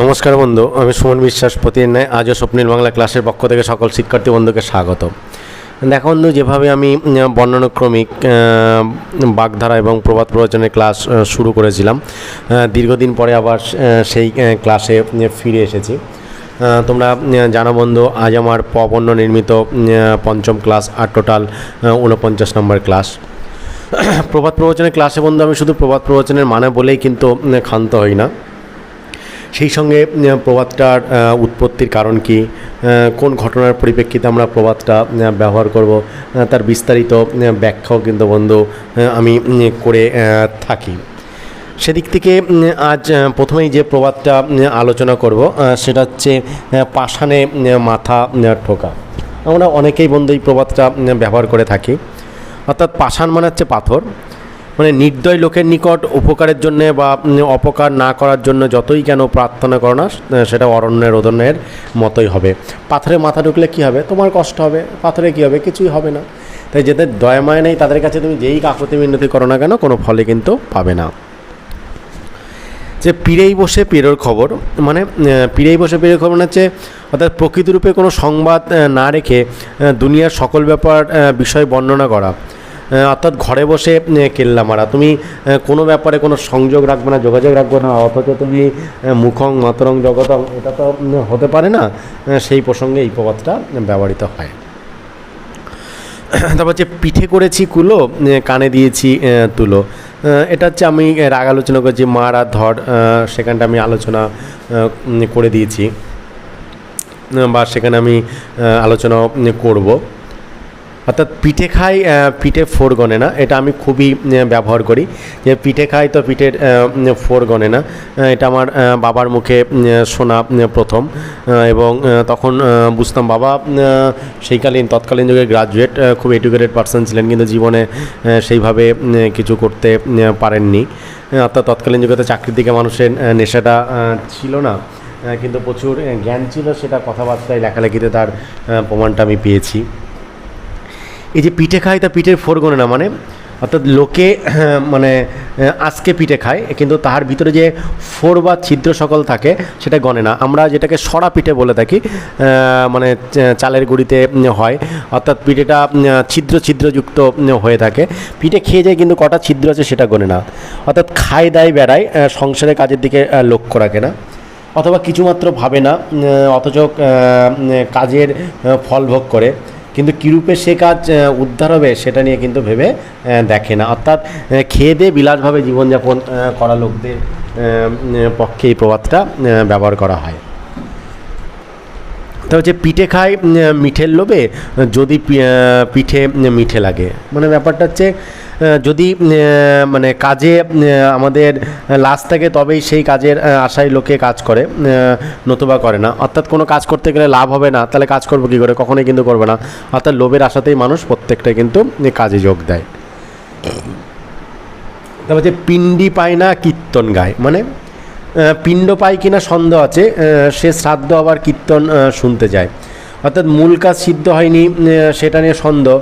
নমস্কার বন্ধু, আমি সুমন বিশ্বাস, প্রতিদিন আজও স্বপ্নীল বাংলা ক্লাসের পক্ষ থেকে সকল শিক্ষার্থী বন্ধুকে স্বাগত। দেখো বন্ধু, যেভাবে আমি বর্ণানুক্রমিক বাগধারা এবং প্রবাদ প্রবচনের ক্লাস শুরু করেছিলাম দীর্ঘদিন পরে আবার সেই ক্লাসে ফিরে এসেছি। তোমরা জানো বন্ধু, আজ আমার পবন্য নির্মিত পঞ্চম ক্লাস, আর টোটাল উনপঞ্চাশ নম্বর ক্লাস। প্রবাদ প্রবচনের ক্লাসে বন্ধু, আমি শুধু প্রবাদ প্রবচনের মানে বলেই কিন্তু ক্ষান্ত হই না। সেই সঙ্গে প্রবাদটার উৎপত্তির কারণ কি? কোন ঘটনার পরিপ্রেক্ষিতে আমরা প্রবাদটা ব্যবহার করব? তার বিস্তারিত ব্যাখ্যাও কিন্তু বন্ধু আমি করে থাকি। সেদিক থেকে আজ প্রথমেই যে প্রবাদটা আলোচনা করব সেটা হচ্ছে পাষাণে মাথা ঠোকা। আমরা অনেকেই বন্ধু এই প্রবাদটা ব্যবহার করে থাকি। অর্থাৎ পাষাণ মানে হচ্ছে পাথর। মানে নির্দয় লোকের নিকট উপকারের জন্য বা অপকার না করার জন্য যতই কেন প্রার্থনা করো না সেটা অরণ্যের রোদনের মতোই হবে। পাথরে মাথা ঢুকলে কী হবে? তোমার কষ্ট হবে। পাথরে কী হবে? কিছুই হবে না। তাই যাদের দয়া মায় নেই, তাদের কাছে তুমি যেই কাকুতি মিনতি করো না কেন, কোনো ফলে কিন্তু পাবে না। যে পীরেই বসে পীরের খবর মানে পীরেই বসে পীরের খবর মানে হচ্ছে, অর্থাৎ প্রকৃতিরূপে কোনো সংবাদ না রেখে দুনিয়ার সকল ব্যাপার বিষয় বর্ণনা করা। অর্থাৎ ঘরে বসে কেল্লা মারা তুমি কোনো ব্যাপারে কোনো সংযোগ রাখবে না, যোগাযোগ রাখবে না, অথচ তুমি মুখং, মাতরং, জগতং, এটা তো হতে পারে না সেই প্রসঙ্গে এই প্রবাদটা ব্যবহৃত হয়। তারপর হচ্ছে, পিঠে করেছি কুলো কানে দিয়েছি তুলো। এটা হচ্ছে আমি রাগ আলোচনা করেছি মার আর ধর সেখানটা আমি আলোচনা করে দিয়েছি বা সেখানে আমি আলোচনা করব। অর্থাৎ পিঠে খাই পিঠে ফোর গনে না, এটা আমি খুবই ব্যবহার করি। যে পিঠে খাই তো পিঠের ফোর গনে না এটা আমার বাবার মুখে শোনা প্রথম এবং তখন বুঝতাম, বাবা সেইকালীন, তৎকালীন যুগে গ্রাজুয়েট খুব এডুকেটেড পার্সন ছিলেন, কিন্তু জীবনে সেইভাবে কিছু করতে পারেননি। অর্থাৎ তৎকালীন যুগে তো চাকরির দিকে মানুষের নেশাটা ছিল না কিন্তু প্রচুর জ্ঞান ছিল, সেটা কথাবার্তায় লেখালেখিতে তার প্রমাণটা আমি পেয়েছি। এই যে পিঠে খায় তা পিঠের ফোর গণে না মানে অর্থাৎ লোকে মানে আহ, আজকে পিঠে খায় কিন্তু তার ভিতরে যে ফোর বা ছিদ্র সকল থাকে সেটা গণে না। আমরা যেটাকে সরা পিঠে বলে থাকি মানে চালের গুঁড়িতে হয়। অর্থাৎ পিঠেটা ছিদ্র ছিদ্রযুক্ত হয়ে থাকে। পিঠে খেয়ে যায় কিন্তু কটা ছিদ্র আছে সেটা গণে না। অর্থাৎ খায় দায় বেড়ায় সংসারের কাজের দিকে লক্ষ্য রাখে না। অথবা কিছুমাত্র ভাবে না অথচ কাজের ফল ভোগ করে। কিন্তু কীরূপে সে কাজ উদ্ধার হবে সেটা নিয়ে কিন্তু ভেবে দেখে না। অর্থাৎ খেয়ে দিয়ে বিলাসভাবে জীবনযাপন করা লোকদের পক্ষে এই প্রবাদটা ব্যবহার করা হয়। তা হচ্ছে, পিঠে খায় মিঠের লোভে, যদি পিঠে মিঠে লাগে। মানে ব্যাপারটা হচ্ছে যদি মানে কাজে আমাদের লাশ থাকে তবেই সেই কাজের আশায় লোকে কাজ করে নতুবা করে না। অর্থাৎ কোনো কাজ করতে গেলে লাভ হবে না, তাহলে কাজ করব কী করে? কখনোই কিন্তু করবে না। অর্থাৎ লোভের আশাতেই মানুষ প্রত্যেকটাই কিন্তু কাজে যোগ দেয়। তারপর যে পিণ্ডি পায় না, কীর্তন গায়। মানে পিণ্ড পায় কিনা সন্দেহ আছে সে শ্রাদ্ধ আবার কীর্তন শুনতে যায়। অর্থাৎ মূল কাজ সিদ্ধ হয়নি সেটা নিয়ে সন্দেহ।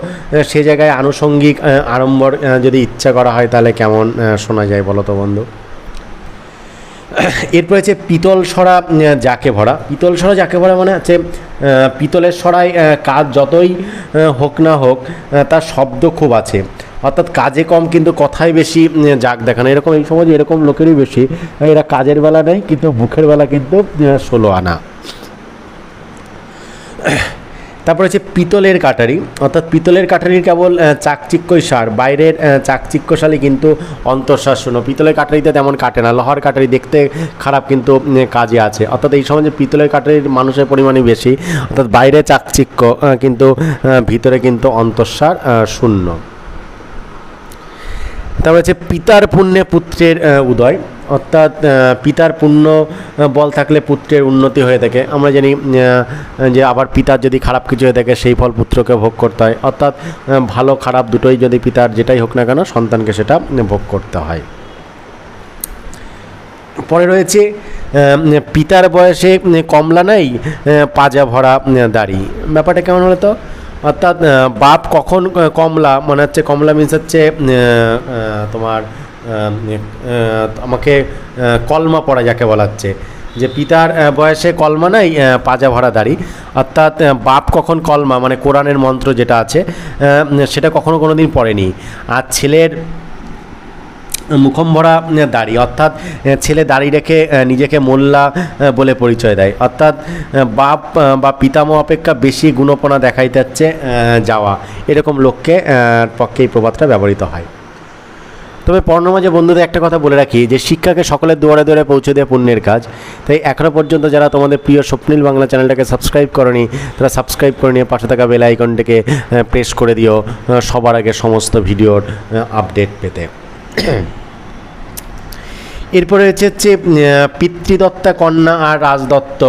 সে জায়গায় আনুষঙ্গিক আড়ম্বর যদি ইচ্ছা করা হয় তাহলে কেমন শোনা যায় বলো তো বন্ধু? এরপর হচ্ছে পিতল সরা যাকে ভরা। পিতল সরা যাকে ভরা মানে হচ্ছে পিতলের সরায় কাজ যতই হোক না হোক তার শব্দ খুব আছে। অর্থাৎ কাজে কম কিন্তু কথায় বেশি জাগ দেখানো। এরকম এই সমাজে এরকম লোকেরই বেশি। এরা কাজের বেলা নেই, কিন্তু মুখের বেলা কিন্তু ষোলো আনা। তারপর হচ্ছে পিতলের কাটারি। অর্থাৎ পিতলের কাটারির কেবল চাকচিক্যই সার। বাইরের চাকচিক্যশালী কিন্তু অন্তঃশ্বাস শূন্য পিতলের কাটারিতে তেমন কাটে না। লোহার কাটারি দেখতে খারাপ কিন্তু কাজে আছে। অর্থাৎ এই সমাজে পিতলের কাটারির মানুষের পরিমাণই বেশি, অর্থাৎ বাইরে চাকচিক্য কিন্তু ভিতরে কিন্তু অন্তঃসার শূন্য। তারপর হচ্ছে পিতার পুণ্যে পুত্রের উদয়। অর্থাৎ পিতার পুণ্য বল থাকলে পুত্রের উন্নতি হয়ে থাকে। আমরা জানি যে আবার পিতার যদি খারাপ কিছু হয়ে থাকে, সেই ফল পুত্রকে ভোগ করতে হয়। অর্থাৎ ভালো, খারাপ দুটোই যদি পিতার যেটাই হোক না কেন, সন্তানকে সেটা ভোগ করতে হয়। পরে রয়েছে পিতার বয়সে কমলা নাই পাজা ভরা দাড়ি। ব্যাপারটা কেমন হলো তো অর্থাৎ বাপ কখন কমলা, মনে হচ্ছে কমলা মিন্স হচ্ছে তোমার আমাকে কলমা পড়া যাকে বলা হচ্ছে যে পিতার বয়সে কলমা নাই পাজা ভরা দাড়ি। অর্থাৎ বাপ কখন কলমা মানে কোরআনের মন্ত্র যেটা আছে সেটা কখনো কোনো দিন পড়েনি। আর ছেলের মুখম ভরা দাড়ি, অর্থাৎ ছেলে দাড়ি রেখে নিজেকে মোল্লা বলে পরিচয় দেয়। অর্থাৎ বাপ বা পিতামহ অপেক্ষা বেশি গুণপনা দেখাইতে যাওয়া। এরকম লোককে পক্ষে এই প্রবাদটা ব্যবহৃত হয়। তবে পর্ণমাজে বন্ধুদের একটা কথা বলে রাখি, যে শিক্ষাকে সকলের দুয়ারে দুয়ারে পৌঁছে দেওয়া পুণ্যের কাজ। তাই এখনও পর্যন্ত যারা তোমাদের প্রিয় স্বপ্নিল বাংলা চ্যানেলটাকে সাবস্ক্রাইব করনি, তারা সাবস্ক্রাইব করে নিয়ে পাশে থাকা বেল আইকনটাকে প্রেস করে দিও সবার আগে সমস্ত ভিডিওর আপডেট পেতে। এরপরে হচ্ছে হচ্ছে পিতৃদত্তা কন্যা আর রাজদত্ত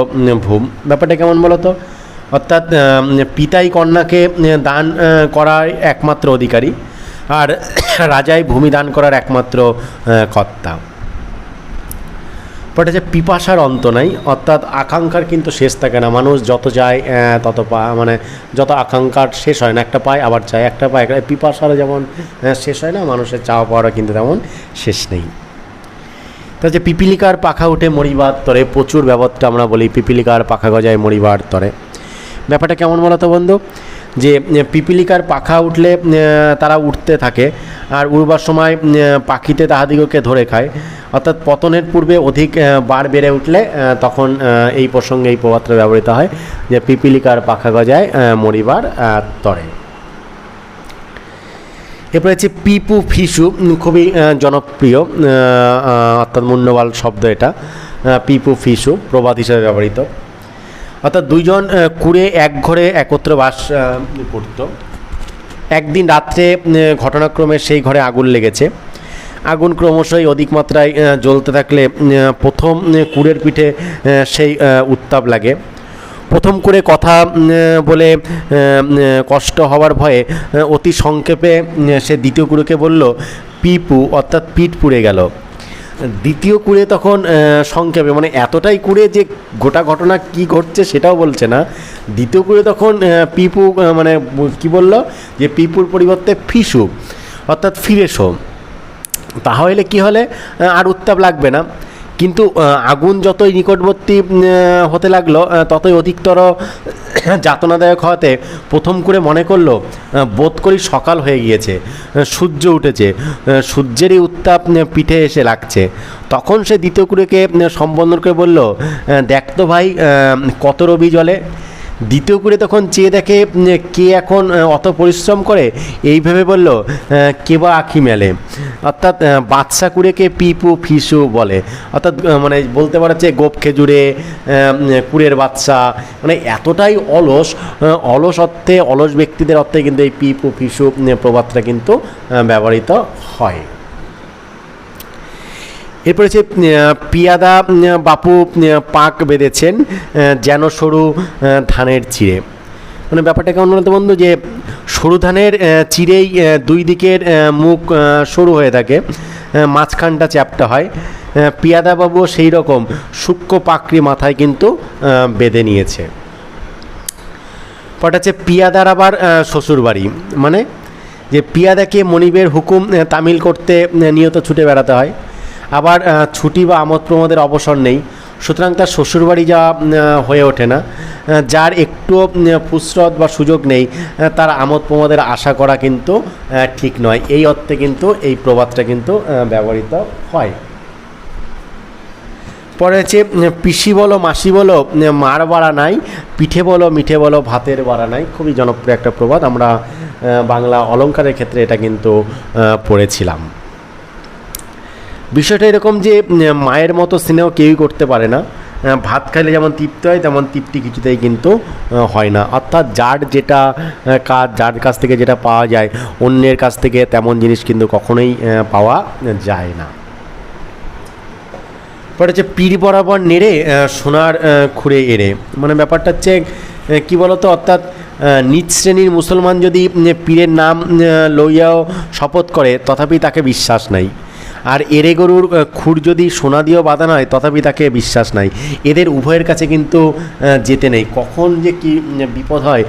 ভূম। ব্যাপারটা কেমন বলো তো অর্থাৎ পিতাই কন্যাকে দান করার একমাত্র অধিকারী। আর রাজাই ভূমি দান করার একমাত্র কর্তা। বাট যে পিপাসার অন্ত নাই, অর্থাৎ আকাঙ্ক্ষার কিন্তু শেষ থাকে না। মানুষ যত যায় তত পা মানে যত আকাঙ্ক্ষার শেষ হয় না। একটা পায় আবার চায় একটা পায় একটা পিপাসারও যেমন শেষ হয় না, মানুষের চাওয়া পাওয়ারও কিন্তু তেমন শেষ নেই। তা যে পিপিলিকার পাখা উঠে মরিবার তরে, প্রচুর ব্যবহারটা আমরা বলি, পিপিলিকার পাখা গজায় মরিবার তরে। ব্যাপারটা কেমন বলো তো বন্ধু? যে পিপিলিকার পাখা উঠলে তারা উঠতে থাকে। আর উড়বার সময় পাখিতে তাহাদিগকে ধরে খায়। অর্থাৎ পতনের পূর্বে অধিক বার বেড়ে উঠলে তখন এই প্রসঙ্গে এই প্রবাদটা ব্যবহৃত হয় যে, পিপিলিকার পাখা গজায় মরিবার তরে। এরপরে হচ্ছে পিপু ফিসু, খুবই জনপ্রিয় অর্থাৎ মুন্ডবাল শব্দ এটা। পিপু ফিসু, প্রবাদ হিসেবে ব্যবহৃত। অর্থাৎ দুইজন কুড়ে এক ঘরে একত্র বাস করত। একদিন রাত্রে ঘটনাক্রমে সেই ঘরে আগুন লেগেছে। আগুন ক্রমশই অধিক মাত্রায় জ্বলতে থাকলে প্রথম কুড়ের পিঠে সেই উত্তাপ লাগে। প্রথম করে কথা বলে কষ্ট হওয়ার ভয়ে অতি সংক্ষেপে সে দ্বিতীয় কুড়েকে বলল, পিপু, অর্থাৎ পিঠ পুড়ে গেল। দ্বিতীয় কুড়ে তখন সংক্ষেপে মানে এতটাই কুড়ে যে গোটা ঘটনা কি ঘটছে সেটাও বলছে না। দ্বিতীয় কুড়ে তখন পিপু মানে কি বলল? যে পিপুর পরিবর্তে ফিসু, অর্থাৎ ফিরেসো তাহলে কি হলে? আর উত্তাপ লাগবে না। কিন্তু আগুন যতই নিকটবর্তী হতে লাগল ততই অধিকতর যাতনাদায়ক হওয়াতে প্রথম করে মনে করল বোধ করি সকাল হয়ে গিয়েছে সূর্য উঠেছে সূর্যেরই উত্তাপ পিঠে এসে লাগছে। তখন সে দ্বিতীয় কুড়েকে সম্বোধন করে বলল দেখ তো ভাই কত রবি জলে? দ্বিতীয় করে তখন চেয়ে দেখে কে এখন অত পরিশ্রম করে? এই ভেবে বলল কে বা আখি মেলে অর্থাৎ বাদশা কুড়েকে পিপু ফিসু বলে। অর্থাৎ মানে বলতে পারে যে গোপ খেজুরে কুড়ের বাচ্চা মানে এতটাই অলস অলস অর্থে, অলস ব্যক্তিদের অর্থে কিন্তু এই পিপু ফিসু প্রবাদটা কিন্তু ব্যবহৃত হয়। এরপরে হচ্ছে পিয়াদা বাপু পাক বেঁধেছেন যেন সরু ধানের চিড়ে। মানে ব্যাপারটা কেমন বলতো বন্ধু যে সরু ধানের চিড়েই দুই দিকের মুখ সরু হয়ে থাকে মাঝখানটা চ্যাপটা হয়। আহ, পিয়াদা বাবুও সেই রকম সূক্ষ্ম পাকড়ি মাথায় কিন্তু বেঁধে নিয়েছে। পরটা হচ্ছে পিয়াদার আবার শ্বশুরবাড়ি। মানে যে পিয়াদাকে মনিবের হুকুম তামিল করতে নিয়ত ছুটে বেড়াতে হয়। আবার ছুটি বা আমোদ প্রমোদের অবসর নেই। সুতরাং তার শ্বশুরবাড়ি যাওয়া হয়ে ওঠে না। যার একটুও ফুসরত বা সুযোগ নেই তার আমোদ প্রমোদের আশা করা কিন্তু ঠিক নয়। এই অর্থে কিন্তু, এই প্রবাদটা কিন্তু ব্যবহৃত হয়। পরে হচ্ছে পিসি বলো, মাসি বলো মার বাড়া নাই, পিঠে বলো, মিঠে বলো, ভাতের বাড়া নাই। খুবই জনপ্রিয় একটা প্রবাদ। আমরা বাংলা অলংকারের ক্ষেত্রে এটা কিন্তু পড়েছিলাম। বিষয়টা এরকম যে মায়ের মতো স্নেহ কেউই করতে পারে না। ভাত খাইলে যেমন তৃপ্তি হয়, তেমন তৃপ্তি কিছুতেই কিন্তু হয় না। অর্থাৎ যার যেটা কাজ, যার কাছ থেকে যেটা পাওয়া যায়, অন্যের কাছ থেকে তেমন জিনিস কিন্তু কখনোই পাওয়া যায় না। পরে হচ্ছে পিড় বরাবর নেড়ে সোনার খুঁড়ে এড়ে। মানে ব্যাপারটা হচ্ছে কী বলতো, অর্থাৎ নিচ শ্রেণির মুসলমান যদি পীরের নাম লইয়াও শপথ করে, তথাপি তাকে বিশ্বাস নাই। আর এরে গরুর খুর যদি সোনা দিয়েও বাঁধানো হয় তথাপি তাকে বিশ্বাস নাই। এদের উভয়ের কাছে কিন্তু যেতে নেই। কখন যে কি বিপদ হয়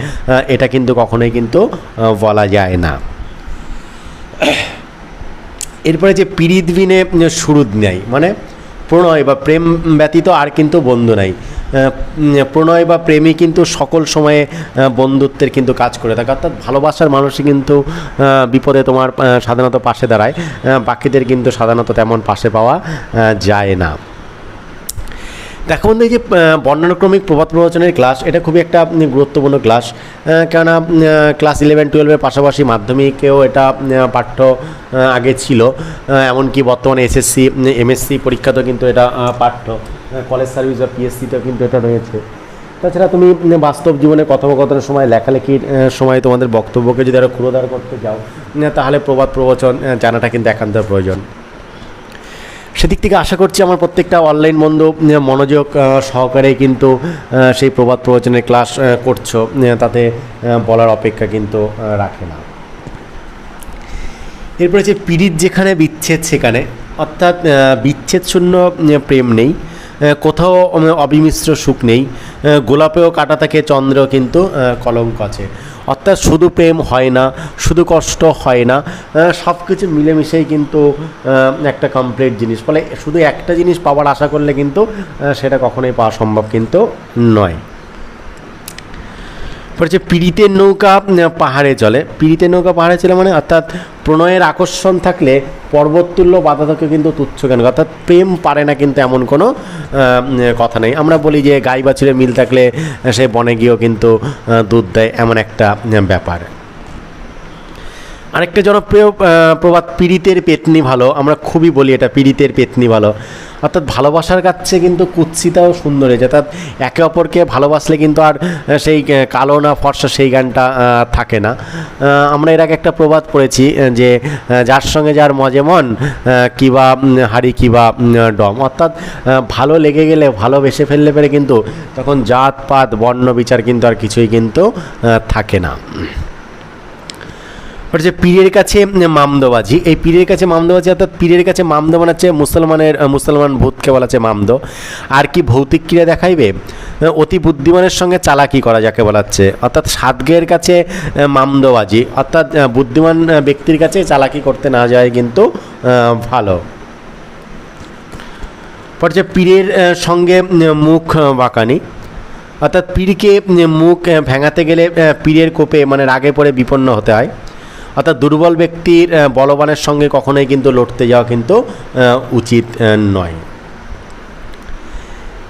এটা কিন্তু কখনোই কিন্তু বলা যায় না। এরপরে যে পিরিত বিনে সুরুদ নেয় মানে প্রণয় বা প্রেম ব্যতীত আর কিন্তু বন্ধু নাই। প্রণয় বা প্রেমই কিন্তু সকল সময়ে বন্ধুত্বের কিন্তু কাজ করে থাকে। অর্থাৎ ভালোবাসার মানুষই কিন্তু বিপদে তোমার সাধারণত পাশে দাঁড়ায়। বাকিদের কিন্তু সাধারণত তেমন পাশে পাওয়া যায় না। দেখো বন্ধু, এই যে বর্ণানুক্রমিক প্রবাদ প্রবচনের ক্লাস, এটা খুবই একটা গুরুত্বপূর্ণ ক্লাস। কেননা ক্লাস ইলেভেন টুয়েলভের পাশাপাশি মাধ্যমিকেও এটা পাঠ্য আগে ছিল। এমনকি বর্তমানে এসএসসি এমএসসি পরীক্ষাতেও কিন্তু এটা পাঠ্য। কলেজ সার্ভিস বা পিএসসিতেও কিন্তু এটা রয়েছে। তাছাড়া তুমি বাস্তব জীবনে কথোপকথনের সময় লেখালেখির সময় তোমাদের বক্তব্যকে যদি আরও ক্ষুরোধার করতে যাও তাহলে প্রবাদ প্রবচন জানাটা কিন্তু একান্ত প্রয়োজন। সেদিক থেকে আশা করছি আমার প্রত্যেকটা অনলাইন বন্ধু মনোযোগ সহকারে কিন্তু সেই প্রবাদ প্রবচনের ক্লাস করছ তাতে বলার অপেক্ষা কিন্তু রাখে না। এরপরে যে পীড়িত যেখানে বিচ্ছেদ সেখানে, অর্থাৎ বিচ্ছেদ শূন্য প্রেম নেই। কোথাও অবিমিশ্র সুখ নেই। গোলাপেও কাটা থাকে চন্দ্রেও কিন্তু কলঙ্ক আছে। অর্থাৎ শুধু প্রেম হয় না, শুধু কষ্ট হয় না সব কিছু মিলেমিশেই কিন্তু একটা কমপ্লিট জিনিস। ফলে শুধু একটা জিনিস পাওয়ার আশা করলে কিন্তু সেটা কখনোই পাওয়া সম্ভব কিন্তু নয়। হচ্ছে পীড়িতের নৌকা পাহাড়ে চলে। পীড়িতের নৌকা পাহাড়ে চলে মানে অর্থাৎ প্রণয়ের আকর্ষণ থাকলে পর্বততুল্য থেকে কিন্তু তুচ্ছ কেন? অর্থাৎ প্রেম পারে না কিন্তু এমন কোনো কথা নেই। আমরা বলি যে গাই বাছুরে মিল থাকলে সে বনে গিয়েও কিন্তু দুধ দেয় এমন একটা ব্যাপার। আরেকটা জনপ্রিয় প্রবাদ পীড়িতের পেতনি ভালো, আমরা খুবই বলি এটা পীড়িতের পেতনি ভালো। অর্থাৎ ভালোবাসার কাছে কিন্তু কুৎসিতাও সুন্দর হয়েছে। অর্থাৎ একে অপরকে ভালোবাসলে কিন্তু আর সেই কালো না ফর্সা সেই গানটা থাকে না। আমরা এর আগে একটা প্রবাদ পড়েছি যে যার সঙ্গে যার মজে মন কিবা হাড়ি কিবা ডম। অর্থাৎ ভালো লেগে গেলে, ভালোবেসে ফেললে পেরে কিন্তু তখন জাত, পাত, বর্ণ, বিচার কিন্তু আর কিছুই কিন্তু থাকে না। যে পীরের কাছে মামদোবাজি, এই পীরের কাছে মামদোবাজি অর্থাৎ পীরের কাছে মামদো বানাচ্ছে মুসলমানের মুসলমান ভূতকে বলা হচ্ছে মামদো। আর কি ভৌতিক ক্রিয়া দেখাইবে? অতি বুদ্ধিমানের সঙ্গে চালাকি করা যাকে বলাচ্ছে অর্থাৎ সাদগের কাছে মামদোবাজি, অর্থাৎ বুদ্ধিমান ব্যক্তির কাছে চালাকি করতে না যায় কিন্তু ভালো। পর্যায়ে পীরের সঙ্গে মুখ বাঁকানি। অর্থাৎ পীরকে মুখ ভেঙাতে গেলে পীরের কোপে মানে রাগে পড়ে বিপন্ন হতে হয়। অর্থাৎ দুর্বল ব্যক্তির বলবানের সঙ্গে কখনোই কিন্তু লড়তে যাওয়া কিন্তু উচিত নয়।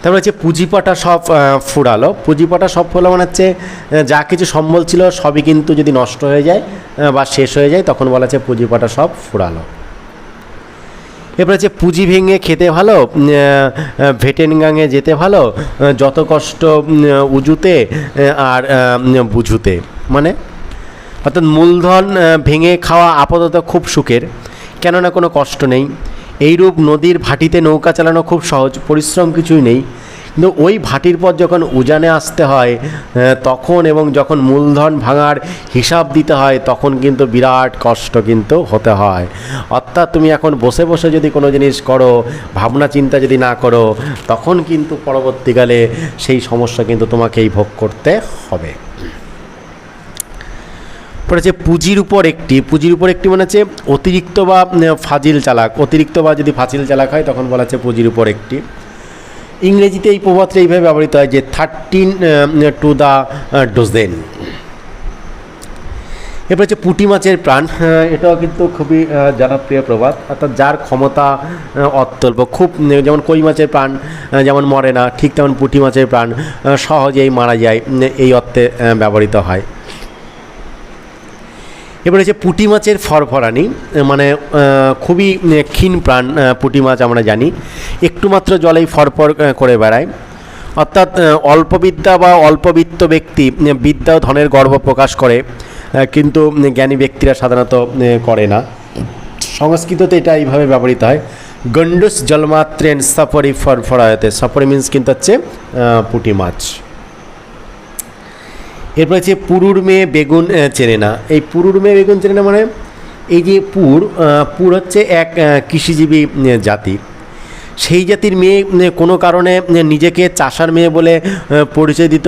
তারপরে হচ্ছে পুঁজিপাটা সব ফুরালো। পুঁজিপাটা সব ফুরালো মানে হচ্ছে যা কিছু সম্বল ছিল সবই কিন্তু যদি নষ্ট হয়ে যায় বা শেষ হয়ে যায়, তখন বলা হচ্ছে পুঁজিপাটা সব ফুরালো। এরপরে হচ্ছে পুঁজি ভেঙে খেতে ভালো ভেটেনগাঙে যেতে ভালো যত কষ্ট উজুতে আর বুঝুতে। মানে অর্থাৎ মূলধন ভেঙে খাওয়া আপাতত খুব সুখের। কেননা কোনো কষ্ট নেই। এইরূপ নদীর ভাটিতে নৌকা চালানো খুব সহজ, পরিশ্রম কিছুই নেই। কিন্তু ওই ভাটির পর যখন উজানে আসতে হয় তখন এবং যখন মূলধন ভাঙার হিসাব দিতে হয়, তখন কিন্তু বিরাট কষ্ট কিন্তু হতে হয়। অর্থাৎ তুমি এখন বসে বসে যদি কোনো জিনিস করো, ভাবনা চিন্তা যদি না করো, তখন কিন্তু পরবর্তীকালে সেই সমস্যা কিন্তু তোমাকেই ভোগ করতে হবে। পড়েছে পুঁজির উপর একটি, পুঁজির উপর একটি মানে হচ্ছে অতিরিক্ত বা ফাজিল চালাক, অতিরিক্ত বা যদি ফাজিল চালাক হয় তখন বলা হচ্ছে পুঁজির উপর একটি। ইংরেজিতে এই প্রবাদটা এইভাবে ব্যবহৃত হয় যে থার্টিন টু দ্য ডোজেন এরপর হচ্ছে পুঁটি মাছের প্রাণ এটাও কিন্তু খুবই জনপ্রিয় প্রবাদ। অর্থাৎ যার ক্ষমতা অত্যল্প। খুব যেমন কই মাছের প্রাণ যেমন মরে না, ঠিক তেমন পুঁটি মাছের প্রাণ সহজেই মারা যায় এই অর্থে ব্যবহৃত হয়। এবার হচ্ছে পুঁটি মাছের ফরফরানি মানে খুবই ক্ষীণ প্রাণ পুঁটি মাছ আমরা জানি। একটু মাত্র জলেই ফরফর করে বেড়ায়। অর্থাৎ অল্পবিদ্যা বা অল্পবিত্ত ব্যক্তি বিদ্যা ধনের গর্ব প্রকাশ করে কিন্তু জ্ঞানী ব্যক্তিরা সাধারণত করে না। সংস্কৃততে এটা এইভাবে ব্যবহৃত হয় গন্ডুস জলমাত্রেন সাপরি ফরফরায়তে সাপরি মিন্স কিন্তু হচ্ছে পুঁটি মাছ। এরপর হচ্ছে পুরুর মেয়ে বেগুন চেনে না এই পুরুর মেয়ে বেগুন চেনে না মানে এই যে পুর পুর হচ্ছে এক কৃষিজীবী জাতি। সেই জাতির মেয়ে কোনো কারণে নিজেকে চাষার মেয়ে বলে পরিচয় দিত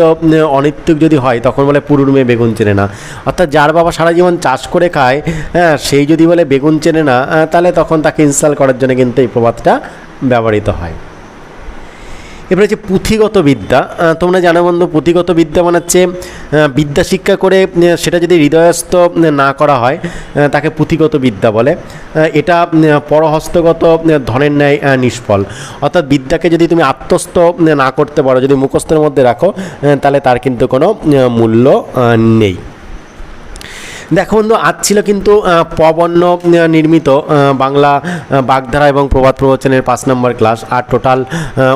অনিত্যক যদি হয়, তখন বলে পুরুর মেয়ে বেগুন চেনে না অর্থাৎ যার বাবা সারা জীবন চাষ করে খায় হ্যাঁ সেই যদি বলে বেগুন চেনে না তাহলে তখন তাকে ইনস্টল করার জন্য কিন্তু এই প্রবাদটা ব্যবহৃত হয়। এবারে হচ্ছে পুঁথিগত বিদ্যা। তোমরা জানো বন্ধু, পুঁথিগত বিদ্যা মানে হচ্ছে বিদ্যা শিক্ষা করে সেটা যদি হৃদয়স্থ না করা হয় তাকে পুঁথিগত বিদ্যা বলে। এটা পরহস্তগত ধনের ন্যায় নিষ্ফল। অর্থাৎ বিদ্যাকে যদি তুমি আত্মস্থ না করতে পারো, যদি মুখস্থের মধ্যে রাখো তাহলে তার কিন্তু কোনো মূল্য নেই। দেখো বন্ধু আজ ছিল কিন্তু পবর্ণ নির্মিত বাংলা বাগধারা এবং প্রবাদ প্রবচনের পাঁচ নম্বর ক্লাস আর টোটাল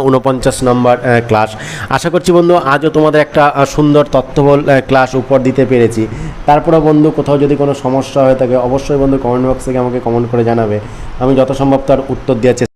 উনপঞ্চাশ নম্বর ক্লাস। আশা করছি বন্ধু আজও তোমাদের একটা সুন্দর আহ, ক্লাস উপর দিতে পেরেছি। তারপরে বন্ধু কোথাও যদি কোনো সমস্যা হয়ে থাকে অবশ্যই বন্ধু কমেন্ট বক্স থেকে আমাকে কমেন্ট করে জানাবে। আমি যত সম্ভব তার উত্তর দেওয়ার